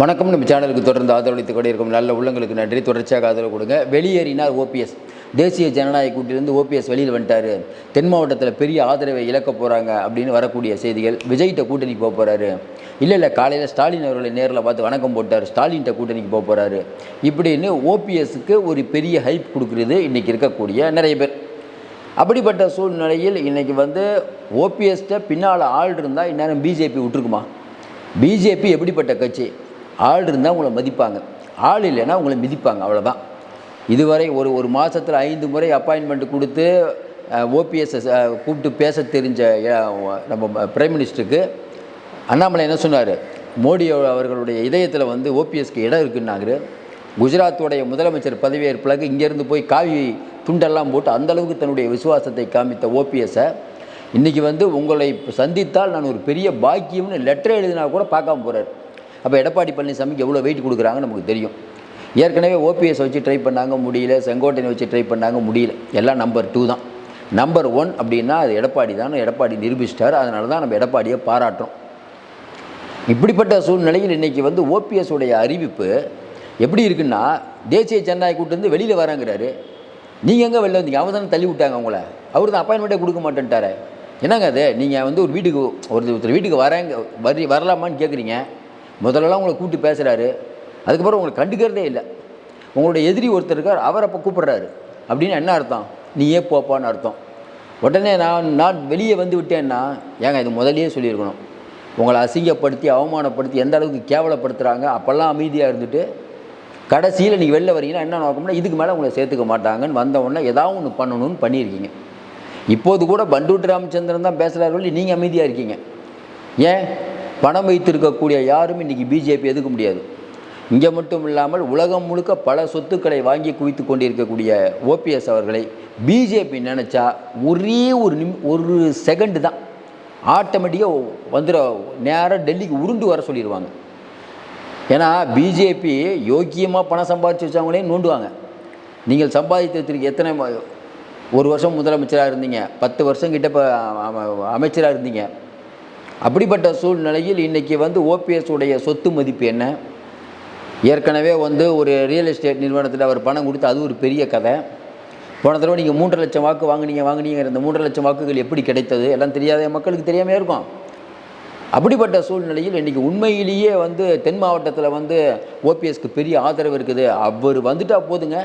வணக்கம். நம்ம சேனலுக்கு தொடர்ந்து ஆதரவளித்துக் கொண்டே இருக்கும் நல்ல உள்ளங்களுக்கு நன்றி. தொடர்ச்சியாக ஆதரவு கொடுங்க. வெளியேறினார் ஓபிஎஸ். தேசிய ஜனநாயக கூட்டிலிருந்து ஓபிஎஸ் வெளியில் வந்துட்டார். தென் மாவட்டத்தில் பெரிய ஆதரவை இழக்க போகிறாங்க அப்படின்னு வரக்கூடிய செய்திகள். விஜய்கிட்ட கூட்டணிக்கு போக போகிறாரு இல்லை இல்லை காலையில் ஸ்டாலின் அவர்களை நேரில் பார்த்து வணக்கம் போட்டார். ஸ்டாலின்கிட்ட கூட்டணிக்கு போக போகிறாரு இப்படின்னு ஓபிஎஸ்க்கு ஒரு பெரிய ஹைப் கொடுக்குறது இன்றைக்கி இருக்கக்கூடிய நிறைய பேர். அப்படிப்பட்ட சூழ்நிலையில் இன்றைக்கி வந்து ஓபிஎஸ்கிட்ட பின்னால் ஆள் இருந்தால் இந்நேரம் பிஜேபி விட்டுருக்குமா? பிஜேபி எப்படிப்பட்ட கட்சி? ஆள் இருந்தால் உங்களை மதிப்பாங்க. ஆள் இல்லைன்னா உங்களை மிதிப்பாங்க அவ்வளோதான் இதுவரை ஒரு ஒரு மாதத்தில் ஐந்து முறை அப்பாயின்மெண்ட் கொடுத்து ஓபிஎஸ் கூப்பிட்டு பேச தெரிஞ்ச நம்ம பிரைம் மினிஸ்டருக்கு அண்ணாமலை என்ன சொன்னார்? மோடி அவர்களுடைய இதயத்தில் வந்து ஓபிஎஸ்க்கு இடம் இருக்குன்னாங்க குஜராத்துடைய முதலமைச்சர் பதவியேற்பிறகு இங்கேருந்து போய் காவி துண்டெல்லாம் போட்டு அந்த அளவுக்கு தன்னுடைய விசுவாசத்தை காமித்த ஓபிஎஸ்ஸை இன்றைக்கி வந்து உங்களை சந்தித்தால் நான் ஒரு பெரிய பாக்கியம்னு லெட்டர் எழுதினா கூட பார்க்காம போகிறார் அப்போ எடப்பாடி பழனிசாமிக்கு எவ்வளோ வெயிட் கொடுக்குறாங்க நமக்கு தெரியும். ஏற்கனவே ஓபிஎஸ் வச்சு ட்ரை பண்ணாங்க முடியல. செங்கோட்டையனை வச்சு ட்ரை பண்ணாங்க முடியல. எல்லாம் நம்பர் டூ தான். நம்பர் ஒன் அப்படின்னா அது எடப்பாடி தான். எடப்பாடி நிரூபிச்சிட்டார். அதனால தான் நம்ம எடப்பாடியை பாராட்டுறோம். இப்படிப்பட்ட சூழ்நிலையில் இன்றைக்கி வந்து ஓபிஎஸ் உடைய அறிவிப்பு எப்படி இருக்குன்னா தேசிய ஜனநாயக கூட்டிலேருந்து வெளியில் வராங்கிறாரு. நீங்கள் எங்கே வெளில வந்தீங்க? அவங்க தானே தள்ளி விட்டாங்க அவங்கள அவர் தான் அப்பாயின்மெண்ட்டே கொடுக்க மாட்டேன்ட்டாரு. என்னங்க அது? நீங்கள் வந்து ஒரு வீட்டுக்கு ஒரு ஒருத்தர் வீட்டுக்கு வரேங்க வரி வரலாமான்னு கேட்குறீங்க முதல்லலாம் உங்களை கூப்பிட்டு பேசுகிறாரு அதுக்கப்புறம் உங்களை கண்டுக்கிறதே இல்லை. உங்களுடைய எதிரி ஒருத்தர் இருக்கார் அவர் அப்போ கூப்பிட்றாரு. அப்படின்னு என்ன அர்த்தம்? நீயே போப்பான்னு அர்த்தம். உடனே நான் நான் வெளியே வந்து விட்டேன்னா ஏங்க இது முதல்லயே சொல்லியிருக்கணும். உங்களை அசிங்கப்படுத்தி அவமானப்படுத்தி எந்த அளவுக்கு கேவலப்படுத்துகிறாங்க அப்போல்லாம் அமைதியாக இருந்துட்டு கடைசியில் நீங்கள் வெளில வரீங்கன்னா என்ன நோக்கம்னா இதுக்கு மேலே உங்களை சேர்த்துக்க மாட்டாங்கன்னு வந்தவுடனே ஏதாவது ஒன்று பண்ணணும்னு பண்ணியிருக்கீங்க. இப்போது கூட பண்டூட்டி ராமச்சந்திரன் தான் பேசுகிறாரு நீங்கள் அமைதியாக இருக்கீங்க. ஏன்? பணம் வைத்திருக்கக்கூடிய யாரும் இன்றைக்கி பிஜேபி எதுக்க முடியாது. இங்கே மட்டும் இல்லாமல் உலகம் முழுக்க பல சொத்துக்களை வாங்கி குவித்து கொண்டிருக்கக்கூடிய ஓபிஎஸ் அவர்களை பிஜேபி நினச்சா ஒரே ஒரு நிம் ஒரு செகண்டு தான். ஆட்டோமேட்டிக்காக வந்துட நேராக டெல்லிக்கு உருண்டு வர சொல்லிடுவாங்க ஏன்னா பிஜேபி யோக்கியமாக பணம் சம்பாதிச்சு வச்சவங்களே நோண்டுவாங்க. நீங்கள் சம்பாதித்ததற்கு எத்தனை ஒரு வருஷம் முதலமைச்சராக இருந்தீங்க பத்து வருஷம் கிட்ட இப்போ அமைச்சராக இருந்தீங்க அப்படிப்பட்ட சூழ்நிலையில் இன்றைக்கி வந்து ஓபிஎஸ் உடைய சொத்து மதிப்பு என்ன? ஏற்கனவே வந்து ஒரு ரியல் எஸ்டேட் நிறுவனத்தில் அவர் பணம் கொடுத்து அது ஒரு பெரிய கதை. போன தடவை நீங்கள் மூன்றரை லட்சம் வாக்கு வாங்குனீங்க வாங்கினீங்க இந்த மூன்றரை லட்சம் வாக்குகள் எப்படி கிடைத்தது? எல்லாம் தெரியாத மக்களுக்கு தெரியாமல் இருக்கும். அப்படிப்பட்ட சூழ்நிலையில் இன்றைக்கி உண்மையிலேயே வந்து தென் மாவட்டத்தில் வந்து ஓபிஎஸ்க்கு பெரிய ஆதரவு இருக்குது. அவர் வந்துட்டால் போதுங்க.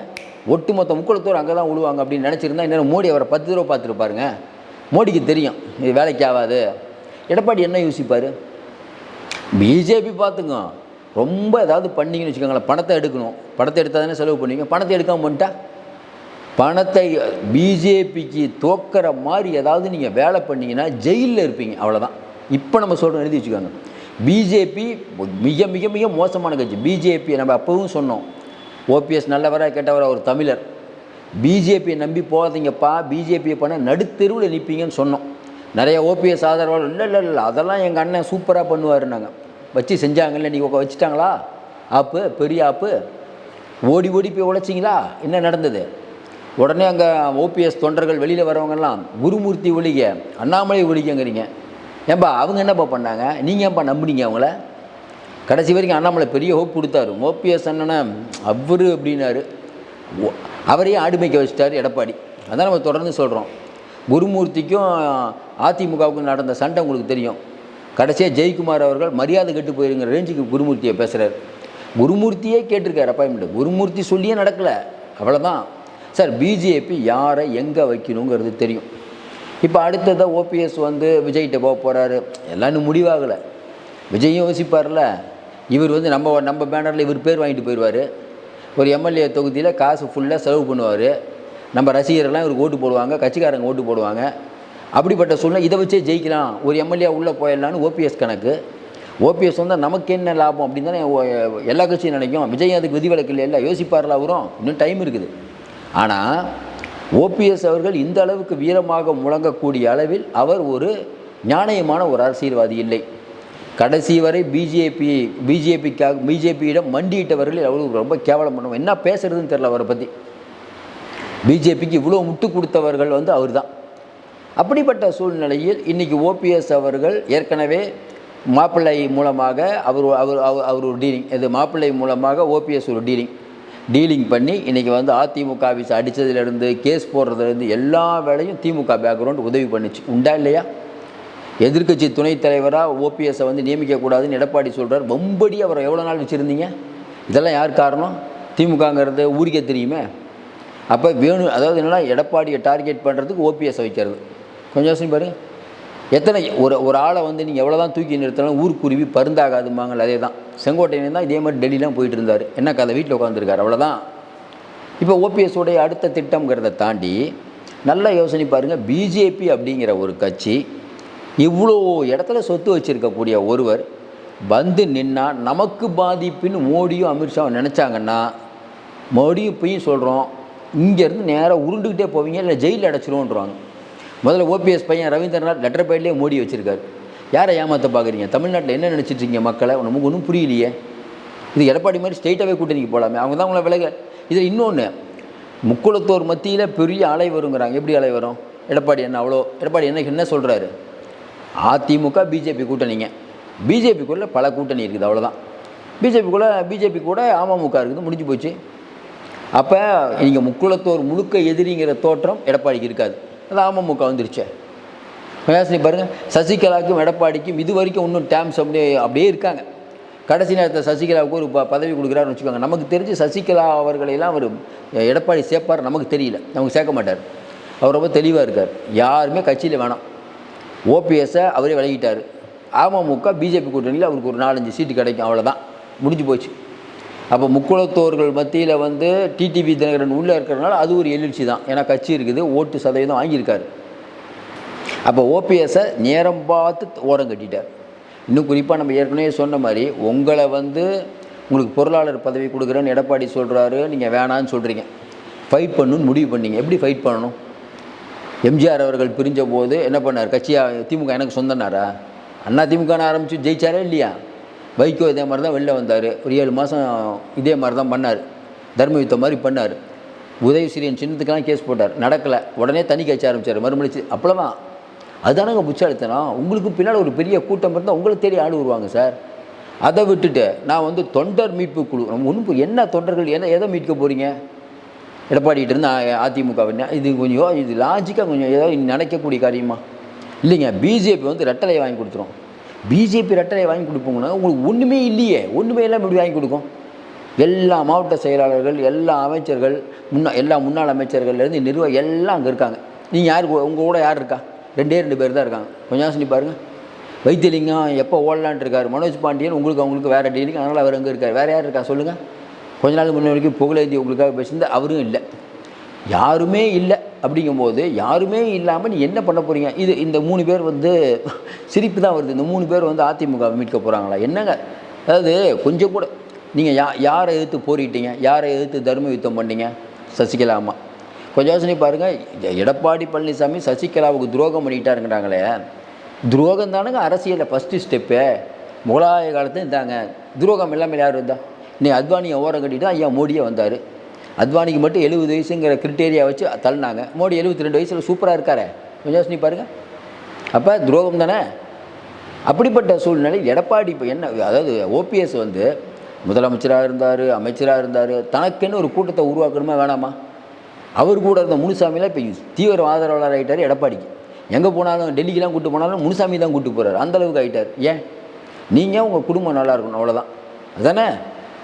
ஒட்டுமொத்த முக்குளத்தோர் அங்கே தான் விழுவாங்க அப்படின்னு நினச்சிருந்தா இன்னும் மோடி அவரை பத்து தடவை பார்த்துருப்பாருங்க. மோடிக்கு தெரியும் இது வேலைக்கு ஆகாது. எடப்பாடி என்ன யோசிப்பார்? பிஜேபி பார்த்துங்க. ரொம்ப ஏதாவது பண்ணீங்கன்னு வச்சுக்கோங்களேன். பணத்தை எடுக்கணும். பணத்தை எடுத்தால் தானே செலவு பண்ணுவீங்க. பணத்தை எடுக்காமல் பண்ணிட்டா பணத்தை பிஜேபிக்கு தோக்கிற மாதிரி ஏதாவது நீங்கள் வேலை பண்ணீங்கன்னா ஜெயிலில் இருப்பீங்க. அவ்வளோதான் இப்போ நம்ம சொல்கிறோம் எழுதி வச்சுக்கோங்க. பிஜேபி மிக மிக மிக மோசமான கட்சி. பிஜேபி நம்ம அப்பவும் சொன்னோம். ஓபிஎஸ் நல்லவராக கெட்டவராக ஒரு தமிழர். பிஜேபியை நம்பி போகாதீங்கப்பா. பிஜேபியை பண்ண நடுத்தெருவில் நிற்பீங்கன்னு சொன்னோம். நிறைய ஓபிஎஸ் ஆதரவாளர் இல்லை இல்லை இல்லை அதெல்லாம் எங்கள் அண்ணன் சூப்பராக பண்ணுவார் நாங்கள் வச்சு செஞ்சாங்கல்ல நீங்கள் வச்சுட்டாங்களா? ஆப்பு பெரிய ஆப்பு. ஓடி ஓடி போய் உழைச்சிங்களா? என்ன நடந்தது? உடனே அங்கே ஓபிஎஸ் தொண்டர்கள் வெளியில் வரவங்கெல்லாம் குருமூர்த்தி ஒழிக அண்ணாமலை ஒழிகங்கிறீங்க. ஏன்பா அவங்க என்னப்பா பண்ணாங்க? நீங்கள் ஏன்பா நம்புனீங்க அவங்கள? கடைசி வரைக்கும் அண்ணாமலை பெரிய ஹோப் கொடுத்தாரு. ஓபிஎஸ் அண்ணனை அவரு அப்படின்னாரு. ஓ- ஆடுமைக்க வச்சிட்டாரு எடப்பாடி. அதான் நம்ம தொடர்ந்து சொல்கிறோம் குருமூர்த்திக்கும் அதிமுகவுக்கும் நடந்த சண்டை உங்களுக்கு தெரியும். கடைசியாக ஜெயக்குமார் அவர்கள் மரியாதை கெட்டு போயிருங்கிற ரேஞ்சுக்கு குருமூர்த்தியை பேசுகிறார் குருமூர்த்தியே கேட்டிருக்கார் அப்பாயின்மெண்ட் குருமூர்த்தி சொல்லியே நடக்கலை. அவ்வளோதான் சார் பிஜேபி யாரை எங்கே வைக்கணுங்கிறது தெரியும். இப்போ அடுத்ததாக ஓபிஎஸ் வந்து விஜய்கிட்ட போக போகிறாரு எல்லாம் இன்னும் முடிவாகலை. விஜயும் யோசிப்பார்ல. இவர் வந்து நம்ம நம்ம பேனரில் இவர் பேர் வாங்கிட்டு போயிடுவார். ஒரு எம்எல்ஏ தொகுதியில் காசு ஃபுல்லாக செலவு பண்ணுவார். நம்ம ரசிகர்கள்லாம் இவருக்கு ஓட்டு போடுவாங்க கட்சிக்காரங்க ஓட்டு போடுவாங்க. அப்படிப்பட்ட சூழ்நிலை இதை வச்சே ஜெயிக்கலாம். ஒரு எம்எல்ஏ உள்ளே போயிடலான்னு ஓபிஎஸ் கணக்கு. ஓபிஎஸ் வந்தால் நமக்கு என்ன லாபம் அப்படின்னு தானே எல்லா கட்சியும் நினைக்கும். விஜய் அதுக்கு விதிவிலக்கு இல்லை யோசிப்பார்ல அவரும். இன்னும் டைம் இருக்குது. ஆனால் ஓபிஎஸ் அவர்கள் இந்த அளவுக்கு வீரமாக முழங்கக்கூடிய அளவில் அவர் ஒரு நியாயமான ஒரு அரசியல்வாதி இல்லை. கடைசி வரை பிஜேபி பிஜேபிக்காக பிஜேபியிடம் மண்டியிட்டவர்கள் அவருக்கு ரொம்ப கேவலம் பண்ணுவோம் என்ன பேசுறதுன்னு தெரில அவரை பற்றி பிஜேபிக்கு இவ்வளோ முட்டு கொடுத்தவர்கள் வந்து அவர் தான் அப்படிப்பட்ட சூழ்நிலையில் இன்றைக்கி ஓபிஎஸ் அவர்கள் ஏற்கனவே மாப்பிள்ளை மூலமாக அவர் அவர் அவர் அவர் ஒரு டீலிங் இது மாப்பிள்ளை மூலமாக ஓபிஎஸ் ஒரு டீலிங் டீலிங் பண்ணி இன்றைக்கி வந்து அதிமுக ஆஃபீஸ் அடித்ததுலேருந்து கேஸ் போடுறதுலேருந்து எல்லா வேலையும் திமுக பேக்ரவுண்ட் உதவி பண்ணுச்சு. உண்டா இல்லையா? எதிர்க்கட்சி துணைத் தலைவராக ஓபிஎஸ்ஸை வந்து நியமிக்கக்கூடாதுன்னு எடப்பாடி சொல்கிறார் வம்படி அவரை எவ்வளோ நாள் வச்சுருந்தீங்க? இதெல்லாம் யார் காரணம்? திமுகங்கிறது ஊருக்கே தெரியுமே. அப்போ வேணும் அதாவது என்னென்னா எடப்பாடியை டார்கெட் பண்ணுறதுக்கு ஓபிஎஸ் வைக்கிறது. கொஞ்சம் யோசனை பாருங்கள் எத்தனை ஒரு ஒரு ஆளை வந்து நீங்கள் எவ்வளோ தான் தூக்கி நிறுத்தினாலும் ஊருக்குருவி பருந்தாகாதுமாங்கல்ல அதே தான் செங்கோட்டையன் தான் இதே மாதிரி டெல்லிலாம் போயிட்டு இருந்தார். என்ன கதை? வீட்டில் உட்காந்துருக்காரு அவ்வளோதான் இப்போ ஓபிஎஸ் உடைய அடுத்த திட்டம்ங்கிறத தாண்டி நல்லா யோசனை பாருங்கள் பிஜேபி அப்படிங்கிற ஒரு கட்சி இவ்வளோ இடத்துல சொத்து வச்சுருக்கக்கூடிய ஒருவர் வந்து நின்னா நமக்கு பாதிப்புன்னு மோடியும் அமித்ஷாவும் நினச்சாங்கன்னா மோடியும் இப்பயும் சொல்கிறோம் இங்கேருந்து நேராக உருண்டுக்கிட்டே போவீங்க இல்லை ஜெயிலில் அடைச்சிருவோன்றாங்க முதல்ல ஓபிஎஸ் பையன் ரவீந்திரநாத் லெட்டர் பேட்லேயே மோடி வச்சுருக்காரு. யாரை ஏமாற்ற பார்க்குறீங்க? தமிழ்நாட்டில் என்ன நினச்சிட்டு இருக்கீங்க மக்களை நமக்கு ஒன்றும் புரியலையே. இது எடப்பாடி மாதிரி ஸ்ட்ரெயிட்டாகவே கூட்டணிக்கு போகலாமே அவங்க தான் உங்களை விலக இதில் இன்னொன்று முக்குளத்தோர் மத்தியில் பெரிய அலை வருங்கிறாங்க. எப்படி அலை வரும்? எடப்பாடி என்ன அவ்வளோ எடப்பாடி என்ன என்ன சொல்கிறாரு அதிமுக பிஜேபி கூட்டணிங்க. பிஜேபிக்குள்ளே பல கூட்டணி இருக்குது அவ்வளோதான் பிஜேபிக்குள்ளே பிஜேபி கூட அமமுக இருக்குது முடிஞ்சு போச்சு. அப்போ நீங்கள் முக்குளத்தோர் முழுக்க எதிரிங்கிற தோற்றம் எடப்பாடிக்கு இருக்காது. அது அமமுக வந்துருச்சே. மகாசினி பாருங்கள் சசிகலாவுக்கும் எடப்பாடிக்கும் இது வரைக்கும் இன்னும் டேம்ஸ் அப்படியே அப்படியே இருக்காங்க. கடைசி நேரத்தில் சசிகலாவுக்கு ஒரு ப பதவி கொடுக்குறாருன்னு வச்சுக்கோங்க. நமக்கு தெரிஞ்சு சசிகலா அவர்களையெல்லாம் அவர் எடப்பாடி சேர்ப்பார் நமக்கு தெரியல. நமக்கு சேர்க்க மாட்டார். அவர் ரொம்ப தெளிவாக இருக்கார். யாருமே கட்சியில் வேணாம். ஓபிஎஸ்ஸை அவரே விலகிட்டார். அமமுக பிஜேபி கூட்டணியில் அவருக்கு ஒரு நாலஞ்சு சீட்டு கிடைக்கும். அவ்வளோதான் முடிஞ்சு போச்சு. அப்போ முக்குளத்தோர்கள் மத்தியில் வந்து டிடிவி தினகரன் உள்ளே இருக்கிறதுனால அது ஒரு எழுச்சி தான். ஏன்னா கட்சி இருக்குது ஓட்டு சதவீதம் வாங்கியிருக்காரு. அப்போ ஓபிஎஸை நேரம் பார்த்து ஓரம் கட்டிட்டார். இன்னும் குறிப்பாக நம்ம ஏற்கனவே சொன்ன மாதிரி உங்களை வந்து உங்களுக்கு பொருளாளர் பதவி கொடுக்குறேன்னு எடப்பாடி சொல்கிறாரு நீங்கள் வேணான்னு சொல்கிறீங்க ஃபைட் பண்ணுன்னு முடிவு பண்ணீங்க. எப்படி ஃபைட் பண்ணணும்? எம்ஜிஆர் அவர்கள் பிரிஞ்ச போது என்ன பண்ணார்? கட்சியாக திமுக எனக்கு சொந்தனாரா? அண்ணா திமுகன்னு ஆரம்பித்து ஜெயிச்சாரா இல்லையா? வைகோ இதே மாதிரி தான் வெளில வந்தார். ஒரு ஏழு மாதம் இதே மாதிரி தான் பண்ணார். தர்ம யுத்தம் மாதிரி பண்ணார். உதயசூரியன் சின்னத்துக்கெல்லாம் கேஸ் போட்டார். நடக்கலை. உடனே தனி கட்சி ஆரம்பித்தார் மறுமணிச்சு அப்பளமா அதுதானங்க புச்சாளித்தனம் உங்களுக்கு பின்னால் ஒரு பெரிய கூட்டம் இருந்தால் உங்களை தேடி ஆடு வருவாங்க சார். அதை விட்டுட்டு நான் வந்து தொண்டர் மீட்பு குழு. நம்ம ஒன்று என்ன தொண்டர்கள் என்ன எதை மீட்க போகிறீங்க எடப்பாடிகிட்ட இருந்து அதிமுக இது கொஞ்சம் இது லாஜிக்காக கொஞ்சம் ஏதோ நினைக்கக்கூடிய காரியமா? இல்லைங்க. பிஜேபி வந்து ரெட்டலை வாங்கி கொடுத்துரும். பிஜேபி ரெட்டரை வாங்கி கொடுப்போங்கன்னா உங்களுக்கு ஒன்றுமே இல்லையே. ஒன்றுமே இல்லாமல் இப்படி வாங்கி கொடுக்கும்? எல்லா மாவட்ட செயலாளர்கள் எல்லா அமைச்சர்கள் முன்னா எல்லா முன்னாள் அமைச்சர்கள்லேருந்து நிர்வாகம் எல்லாம் அங்கே இருக்காங்க. நீங்கள் யார் உங்கள் கூட யார் இருக்கா? ரெண்டே ரெண்டு பேர் தான் இருக்காங்க. கொஞ்சம் யோசனை பாருங்கள் வைத்தியலிங்கம் எப்போ ஓடலான்ட்டு இருக்கார். மனோஜ் பாண்டியன் உங்களுக்கு அவங்களுக்கு வேறு டீலிங் அதனால் அவர் அங்கே இருக்கார். வேறு யார் இருக்கா? சொல்லுங்கள் கொஞ்ச நாள் முன்ன வரைக்கும் புகழேந்தி உங்களுக்காக பேசியிருந்தால் அவரும் இல்லை. யாருமே இல்லை. அப்படிங்கும்போது யாருமே இல்லாமல் நீ என்ன பண்ண போகிறீங்க இது இந்த மூணு பேர் வந்து சிரிப்பு தான் வருது. இந்த மூணு பேர் வந்து அதிமுக மீட்க போகிறாங்களா என்னங்க? அதாவது கொஞ்சம் கூட. நீங்கள் யா யாரை எதிர்த்து போரிட்டீங்க? யாரை எதிர்த்து தர்ம யுத்தம் பண்ணீங்க? சசிகலா அம்மா. கொஞ்சம் யோசனை பாருங்கள் எடப்பாடி பழனிசாமி சசிகலாவுக்கு துரோகம் பண்ணிட்டாருங்கிறாங்களே. துரோகம் தானுங்க அரசியலில் ஃபஸ்ட்டு ஸ்டெப்பு முகலாய காலத்துலேயும் இருந்தாங்க துரோகம் இல்லாமல் யார் இருந்தால் நீ அத்வானியை ஓரம் கட்டிட்டு ஐயா மோடியே வந்தார். அத்வானிக்கு மட்டும் எழுபது வயசுங்கிற கிரிட்டேரியா வச்சு தள்ளினாங்க. மோடி எழுபத்தி ரெண்டு வயசில் சூப்பராக இருக்காரு. கொஞ்சம் யோசனை பாருங்கள் அப்போ துரோகம் தானே? அப்படிப்பட்ட சூழ்நிலை எடப்பாடி இப்போ என்ன அதாவது ஓபிஎஸ் வந்து முதலமைச்சராக இருந்தார் அமைச்சராக இருந்தார் தனக்குன்னு ஒரு கூட்டத்தை உருவாக்கணுமா வேணாமா? அவர் கூட இருந்த முனுசாமிலாம் இப்போ தீவிர ஆதரவாளர் ஆகிட்டார் எடப்பாடிக்கு. எங்கே போனாலும் டெல்லிக்கெலாம் கூப்பிட்டு போனாலும் முனுசாமி தான் கூப்பிட்டு போகிறார் அந்தளவுக்கு ஆகிட்டார் ஏன்? நீங்கள் உங்கள் குடும்பம் நல்லா இருக்கணும் அவ்வளோதான் அதானே?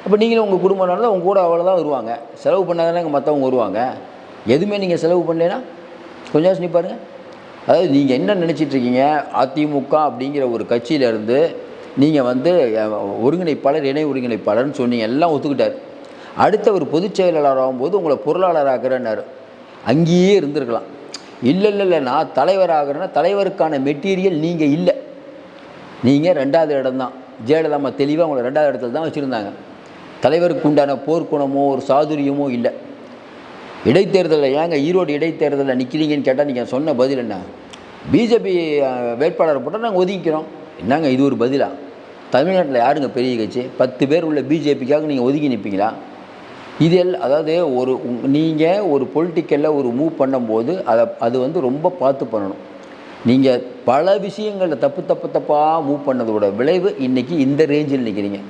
அப்போ நீங்களும் உங்கள் குடும்பம் நல்லா உங்கள் கூட அவ்வளோதான் வருவாங்க. செலவு பண்ணாதானே இங்கே மற்றவங்க வருவாங்க. எதுவுமே நீங்கள் செலவு பண்ணலைன்னா கொஞ்சம் யோசனை பாருங்கள் அதாவது நீங்கள் என்ன நினச்சிட்ருக்கீங்க அதிமுக அப்படிங்கிற ஒரு கட்சியிலேருந்து நீங்கள் வந்து ஒருங்கிணைப்பாளர் இணை ஒருங்கிணைப்பாளர்னு சொன்னீங்க. எல்லாம் ஒத்துக்கிட்டார். அடுத்த ஒரு பொதுச் செயலாளர் ஆகும்போது உங்களை பொருளாளர் ஆக்குறேன்னாரு. அங்கேயே இருந்திருக்கலாம். இல்லை இல்லை இல்லை நான் தலைவர் ஆகிறேன்னா தலைவருக்கான மெட்டீரியல் நீங்கள் இல்லை. நீங்கள் ரெண்டாவது இடம்தான். ஜெயலலிதா தெளிவாக உங்களை ரெண்டாவது இடத்துல தான் வச்சுருந்தாங்க. தலைவருக்கு உண்டான போர்க்குணமோ ஒரு சாதுரியமோ இல்லை. இடைத்தேர்தலில் ஏங்க ஈரோடு இடைத்தேர்தலில் நிற்கிறீங்கன்னு கேட்டால் நீங்கள் சொன்ன பதில் என்ன? பிஜேபி வேட்பாளர் போட்டால் நாங்கள் ஒதுக்கிக்கிறோம். என்னங்க இது ஒரு பதிலா? தமிழ்நாட்டில் யாருங்க பெரிய கட்சி? பத்து பேர் உள்ள பிஜேபிக்காக நீங்கள் ஒதுக்கி நிற்பீங்களா இதில் அதாவது ஒரு நீங்கள் ஒரு பொலிட்டிக்கலில் ஒரு மூவ் பண்ணும்போது அதை அது வந்து ரொம்ப பார்த்து பண்ணணும். நீங்கள் பல விஷயங்களில் தப்பு தப்பு தப்பாக மூவ் பண்ணதோட விளைவு இன்றைக்கி இந்த ரேஞ்சில் நிற்கிறீங்க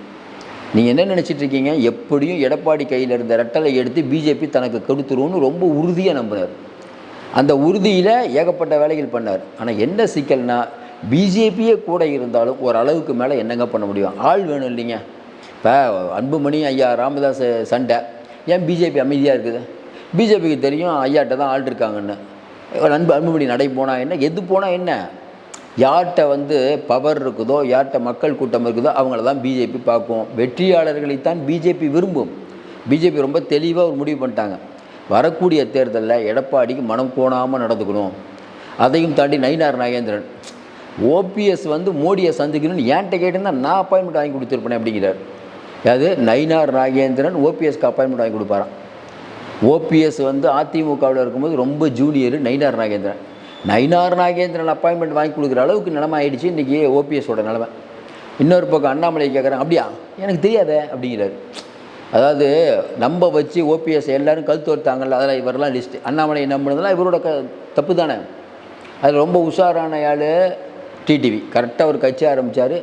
நீங்கள் என்ன நினச்சிட்டு இருக்கீங்க? எப்படியும் எடப்பாடி கையில் இருந்த ரெட்டலை எடுத்து பிஜேபி தனக்கு கொடுத்துருவோன்னு ரொம்ப உறுதியாக நம்பினார் அந்த உறுதியில் ஏகப்பட்ட வேலைகள் பண்ணார். ஆனால் என்ன சிக்கல்னா பிஜேபியே கூட இருந்தாலும் ஒரு அளவுக்கு மேலே என்னங்க பண்ண முடியும்? ஆள் வேணும் இல்லைங்க. இப்போ அன்புமணி ஐயா ராமதாஸ் சண்டை. ஏன் பிஜேபி அமைதியாக இருக்குது? பிஜேபிக்கு தெரியும் ஐயாட்ட தான் ஆள் இருக்காங்கன்னு. அன்பு அன்புமணி நடை போனால் என்ன? எது போனால் என்ன? யார்கிட்ட வந்து பவர் இருக்குதோ யார்கிட்ட மக்கள் கூட்டம் இருக்குதோ அவங்கள தான் பிஜேபி பார்க்கும். வெற்றியாளர்களைத்தான் பிஜேபி விரும்பும். பிஜேபி ரொம்ப தெளிவாக ஒரு முடிவு பண்ணிட்டாங்க. வரக்கூடிய தேர்தலில் எடப்பாடிக்கு மனம் கோணாமல் நடந்துக்கணும். அதையும் தாண்டி நயினார் நாகேந்திரன் ஓபிஎஸ் வந்து மோடியை சந்திக்கணும்னு ஏன்ட்ட கேட்டிருந்தால் நான் அப்பாயின்மெண்ட் வாங்கி கொடுத்துருப்பேன் அப்படிங்கிறார். அது நயினார் நாகேந்திரன் ஓபிஎஸ்க்கு அப்பாயின்மெண்ட் வாங்கி கொடுப்பாரான் ஓபிஎஸ் வந்து அதிமுகவில் இருக்கும்போது ரொம்ப ஜூனியர் நயினார் நாகேந்திரன். நயினார் நாகேந்திரன் அப்பாயின்மெண்ட் வாங்கி கொடுக்குற அளவுக்கு நிலம ஆயிடுச்சு. இன்றைக்கி ஓபிஎஸோட நிலமை. இன்னொரு பக்கம் அண்ணாமலை கேட்குறேன் அப்படியா? எனக்கு தெரியாதே அப்படிங்கிறாரு. அதாவது நம்ம வச்சு ஓபிஎஸ் எல்லாரும் கழுத்து வருத்தாங்கல்ல அதெல்லாம் இவரெல்லாம் லிஸ்ட்டு அண்ணாமலை நம்பினதெல்லாம் இவரோட க தப்பு தானே. அதில் ரொம்ப உஷாரான ஆள் டிடிவி கரெக்டாக ஒரு கட்சி ஆரம்பித்தார்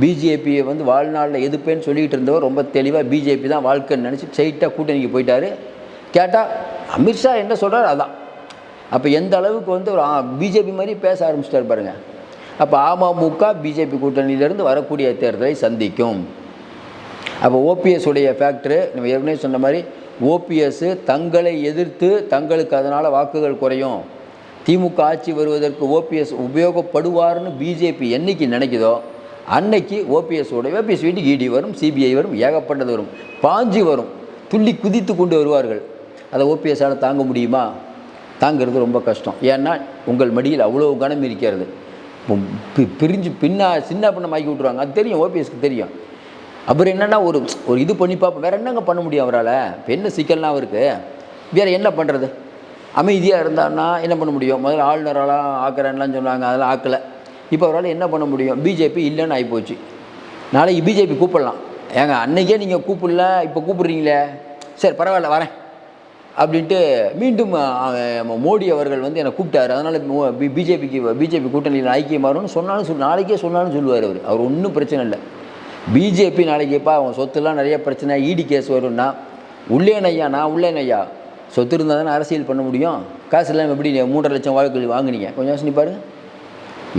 பிஜேபியை வந்து வாழ்நாளில் எதுப்பேன்னு சொல்லிக்கிட்டு இருந்தவர் ரொம்ப தெளிவாக பிஜேபி தான் வாழ்க்கைன்னு நினச்சி ஸ்ட்ரைட்டாக கூட்டணிக்கு போயிட்டார். கேட்டால் அமித்ஷா என்ன சொல்கிறார் அதான். அப்போ எந்த அளவுக்கு வந்து ஒரு பிஜேபி மாதிரி பேச ஆரம்பிச்சிட்டார் பாருங்கள் அப்போ அமமுக பிஜேபி கூட்டணியிலேருந்து வரக்கூடிய தேர்தலை சந்திக்கும். அப்போ ஓபிஎஸ் உடைய ஃபேக்டரு நம்ம ஏற்கனவே சொன்ன மாதிரி ஓபிஎஸ்ஸு தங்களை எதிர்த்து தங்களுக்கு அதனால் வாக்குகள் குறையும். திமுக ஆட்சி வருவதற்கு ஓபிஎஸ் உபயோகப்படுவார்னு பிஜேபி என்னைக்கு நினைக்குதோ அன்னைக்கு ஓபிஎஸ் உடைய ஓபிஎஸ் வீட்டுக்கு இடி வரும் சிபிஐ வரும் ஏகப்பட்டது வரும். பாஞ்சு வரும். துள்ளி குதித்து கொண்டு வருவார்கள். அதை ஓபிஎஸ்ஸால் தாங்க முடியுமா? தாங்கிறது ரொம்ப கஷ்டம். ஏன்னா உங்கள் மடியில் அவ்வளோ கனம் இருக்கிறது. பிரிஞ்சு பின்னா சின்ன பின்னமாக்கி விட்ருவாங்க அது தெரியும் ஓபிஎஸ்க்கு தெரியும். அப்புறம் என்னென்னா ஒரு ஒரு இது பண்ணி பார்ப்போம். வேறு என்னங்க பண்ண முடியும் அவரால்? இப்போ என்ன சிக்கல்னா அவருக்கு? வேறு என்ன பண்ணுறது அமைதியாக இருந்தான்னா என்ன பண்ண முடியும்? முதல்ல ஆளுநரெல்லாம் ஆக்குறேன்லாம் சொன்னாங்க அதெல்லாம் ஆக்கலை. இப்போ அவரால் என்ன பண்ண முடியும்? பிஜேபி இல்லைன்னு ஆகிப்போச்சு நாளைக்கு பிஜேபி கூப்பிடலாம். ஏங்க அன்னைக்கே நீங்கள் கூப்பிடல இப்போ கூப்பிட்றீங்களே. சரி பரவாயில்ல வரேன். அப்படின்ட்டு மீண்டும் மோடி அவர்கள் வந்து என்னை கூப்பிட்டாரு. அதனால் பிஜேபிக்கு பிஜேபி கூட்டணியில் ஐக்கியமாகணும்னு சொன்னாலும் சொல் நாளைக்கே சொன்னாலும் சொல்லுவார் அவர். அவர் ஒன்றும் பிரச்சனை இல்லை. பிஜேபி நாளைக்குப்பா அவன் சொத்துலாம் நிறைய பிரச்சனை ஈடி கேஸ் வரும்னா உள்ளேன் ஐயா நான் உள்ளேன் ஐயா சொத்து இருந்தால் தானே அரசியல் பண்ண முடியும்? காசு இல்லாமல் எப்படி மூன்றரை லட்சம் வாழ்க்கை வாங்கினீங்க? கொஞ்சம் யோசனை பாருங்க.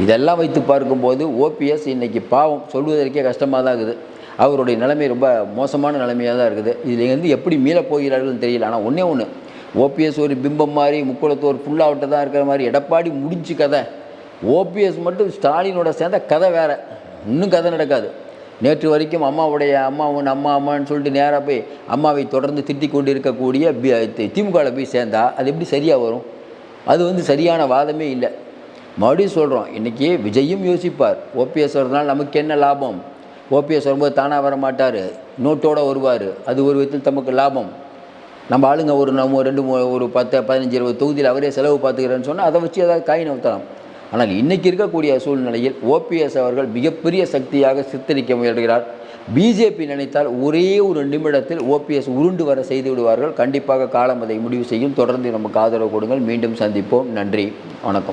இதெல்லாம் வைத்து பார்க்கும்போது ஓபிஎஸ் இன்றைக்கி பாவம். சொல்வதற்கே கஷ்டமாக தான் இருக்குது. அவருடைய நிலைமை ரொம்ப மோசமான நிலைமையாக தான் இருக்குது. இதுலேருந்து எப்படி மீளப் போகிறார்கள்னு தெரியல. ஆனால் ஒன்றே ஒன்று ஓபிஎஸ் ஒரு பிம்பம் மாதிரி முக்குளத்தோர் ஃபுல்லாகிட்ட தான் இருக்கிற மாதிரி எடப்பாடி முடிஞ்சு கதை. ஓபிஎஸ் மட்டும் ஸ்டாலினோட சேர்ந்த கதை வேற. இன்னும் கதை நடக்காது. நேற்று வரைக்கும் அம்மாவுடைய அம்மா உன் அம்மா அம்மான்னு சொல்லிட்டு நேராக போய் அம்மாவை தொடர்ந்து திட்டி கொண்டு இருக்கக்கூடிய திமுகவில் போய் சேர்ந்தா அது எப்படி சரியாக வரும்? அது வந்து சரியான வாதமே இல்லை. மறுபடியும் சொல்கிறோம் இன்றைக்கி விஜயும் யோசிப்பார். ஓபிஎஸ் வரதுனால நமக்கு என்ன லாபம்? ஓபிஎஸ் வரும்போது தானாக வர மாட்டார் நோட்டோடு வருவார். அது ஒரு விதத்தில் தமக்கு லாபம். நம்ம ஆளுங்க ஒரு நம்ம ரெண்டு மூ- ஒரு பத்து பதினஞ்சு இருபது தொகுதியில் அவரே செலவு பார்த்துக்கிறேன்னு சொன்னால் அதை வச்சு ஏதாவது காயின் ஊற்றலாம் ஆனால் இன்றைக்கி இருக்கக்கூடிய சூழ்நிலையில் ஓபிஎஸ் அவர்கள் மிகப்பெரிய சக்தியாக சித்தரிக்க முயல்கிறார். பிஜேபி நினைத்தால் ஒரே ஒரு நிமிடத்தில் ஓபிஎஸ் உருண்டு வர செய்து விடுவார்கள். கண்டிப்பாக காலம் அதை முடிவு செய்யும். தொடர்ந்து நமக்கு ஆதரவு கொடுங்கள். மீண்டும் சந்திப்போம். நன்றி. வணக்கம்.